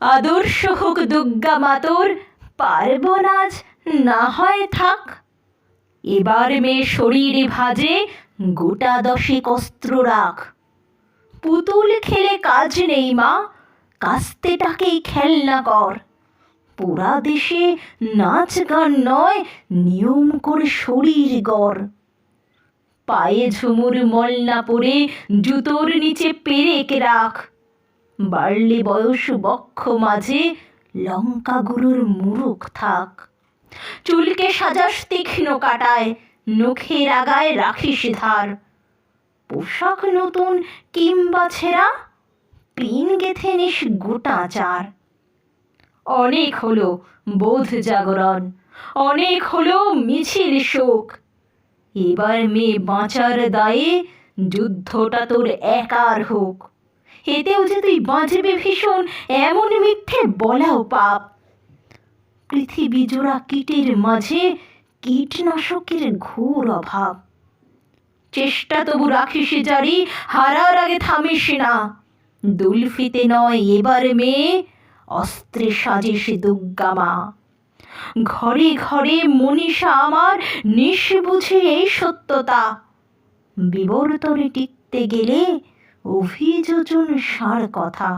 আদর্শ হোক দুর্গা মাতর পার্বণ আজ, না হয় থাক। এবার মেয়ে শরীরে ভাজে গোটা দশেক অস্ত্র রাখ। পুতুল খেলে কাজ নেই মা কাস্তেটাকেই খেলনা কর। পোড়া দেশে নাচ গান নয়, নিয়ম করে শরীর গড়। পায়ে ঝুমুর মল না পরে জুতোর নিচে পেরেক রাখ। বাড়লে বয়স বক্ষ মাঝে লঙ্কা গুরুর মুরুখ থাক। চুলকে সাজাস তীক্ষ্ণ কাটায়, নখের আগায় রাখিস ধার। পোশাক নতুন কিংবা ছেঁড়া, পিন গেথে নিস গোটা চার। অনেক হলো বোধ জাগরণ, অনেক হলো মিছিল শোক। এবার মেয়ে বাঁচার দায়ে যুদ্ধটা তোর একার হোক। এতেও যে তুই বাঁচবি ভীষণ এমন মিথ্যে বলাও পাপ। পৃথিবী জোড়া কীটের মাঝে কীটনাশকের ঘোর অভাব। চেষ্টা তবু রাখিস জারি, হারার আগে থামিস না। দুলফিতে নয় এবার মেয়ে, অস্ত্রে সাজিস দুর্গামা ঘরে ঘরে মনীষা আমার নিশ বুঝে এই সত্যতা। বিবর্তনে টিকতে গেলে অভিযোজন সার কথা।